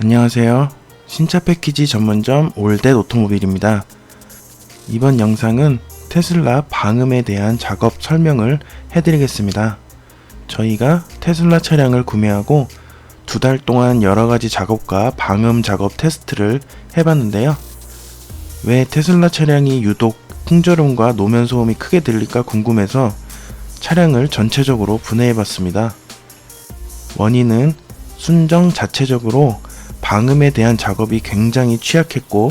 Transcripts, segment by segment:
안녕하세요. 신차 패키지 전문점 올댓 오토모빌입니다. 이번 영상은 테슬라 방음에 대한 작업 설명을 해드리겠습니다. 저희가 테슬라 차량을 구매하고 두 달 동안 여러 가지 작업과 방음 작업 테스트를 해봤는데요. 왜 테슬라 차량이 유독 풍절음과 노면 소음이 크게 들릴까 궁금해서 차량을 전체적으로 분해해봤습니다. 원인은 순정 자체적으로 방음에 대한 작업이 굉장히 취약했고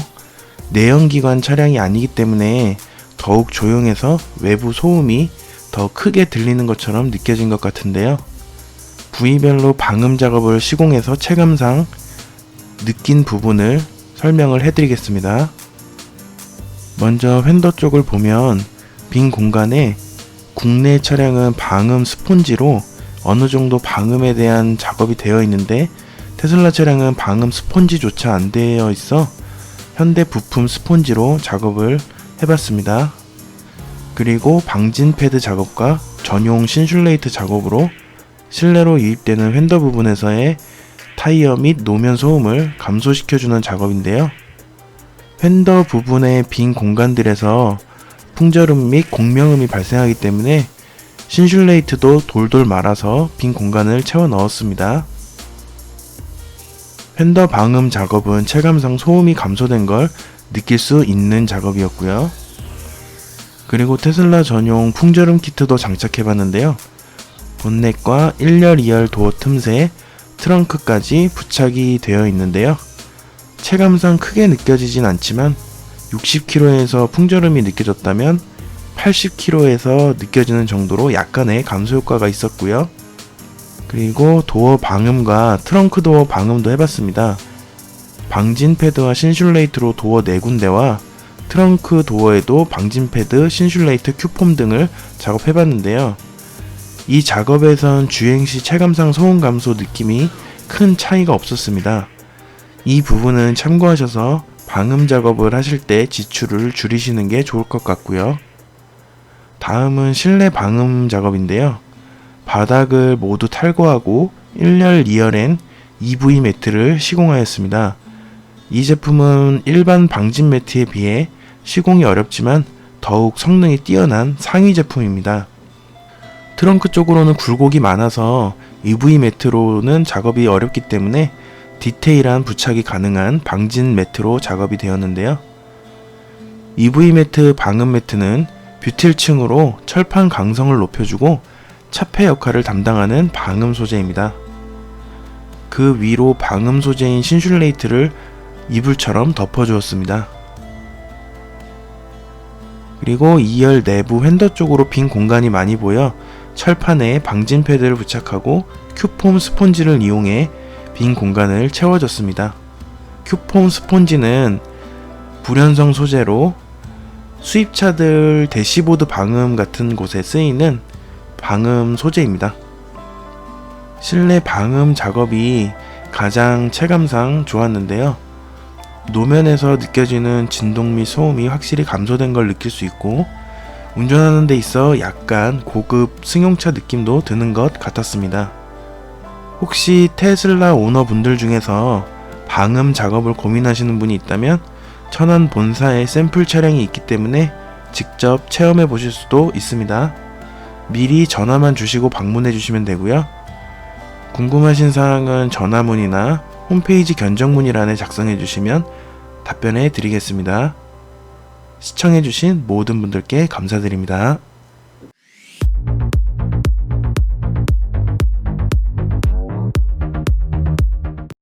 내연기관 차량이 아니기 때문에 더욱 조용해서 외부 소음이 더 크게 들리는 것처럼 느껴진 것 같은데요. 부위별로 방음 작업을 시공해서 체감상 느낀 부분을 설명을 해드리겠습니다. 먼저 휀더 쪽을 보면 빈 공간에 국내 차량은 방음 스폰지로 어느 정도 방음에 대한 작업이 되어 있는데 테슬라 차량은 방음 스폰지조차 안 되어 있어 현대 부품 스폰지로 작업을 해봤습니다. 그리고 방진 패드 작업과 전용 신슐레이트 작업으로 실내로 유입되는 휀더 부분에서의 타이어 및 노면 소음을 감소시켜주는 작업인데요. 휀더 부분의 빈 공간들에서 풍절음 및 공명음이 발생하기 때문에 신슐레이트도 돌돌 말아서 빈 공간을 채워 넣었습니다. 휀더 방음 작업은 체감상 소음이 감소된 걸 느낄 수 있는 작업이었고요. 그리고 테슬라 전용 풍절음 키트도 장착해 봤는데요. 본넷과 1열 2열 도어 틈새, 트렁크까지 부착이 되어 있는데요. 체감상 크게 느껴지진 않지만 60km에서 풍절음이 느껴졌다면 80km에서 느껴지는 정도로 약간의 감소 효과가 있었고요. 그리고 도어 방음과 트렁크 도어 방음도 해봤습니다. 방진 패드와 신슐레이트로 도어 4군데와 트렁크 도어에도 방진 패드, 신슐레이트, 큐폼 등을 작업해봤는데요. 이 작업에선 주행 시 체감상 소음 감소 느낌이 큰 차이가 없었습니다. 이 부분은 참고하셔서 방음 작업을 하실 때 지출을 줄이시는 게 좋을 것 같고요. 다음은 실내 방음 작업인데요. 바닥을 모두 탈거하고 1열 2열엔 EV 매트를 시공하였습니다. 이 제품은 일반 방진 매트에 비해 시공이 어렵지만 더욱 성능이 뛰어난 상위 제품입니다. 트렁크 쪽으로는 굴곡이 많아서 EV 매트로는 작업이 어렵기 때문에 디테일한 부착이 가능한 방진 매트로 작업이 되었는데요. EV 매트 방음 매트는 뷰틸층으로 철판 강성을 높여주고 차폐 역할을 담당하는 방음 소재입니다. 그 위로 방음 소재인 신슐레이트를 이불처럼 덮어주었습니다. 그리고 2열 내부 휀더 쪽으로 빈 공간이 많이 보여 철판에 방진 패드를 부착하고 큐폼 스폰지를 이용해 빈 공간을 채워줬습니다. 큐폼 스폰지는 불연성 소재로 수입차들 대시보드 방음 같은 곳에 쓰이는 방음 소재입니다. 실내 방음 작업이 가장 체감상 좋았는데요. 노면에서 느껴지는 진동 및 소음이 확실히 감소된 걸 느낄 수 있고 운전하는 데 있어 약간 고급 승용차 느낌도 드는 것 같았습니다. 혹시 테슬라 오너분들 중에서 방음 작업을 고민하시는 분이 있다면 천안 본사에 샘플 차량이 있기 때문에 직접 체험해 보실 수도 있습니다. 미리 전화만 주시고 방문해 주시면 되고요. 궁금하신 사항은 전화문이나 홈페이지 견적문이란에 작성해 주시면 답변해 드리겠습니다. 시청해 주신 모든 분들께 감사드립니다.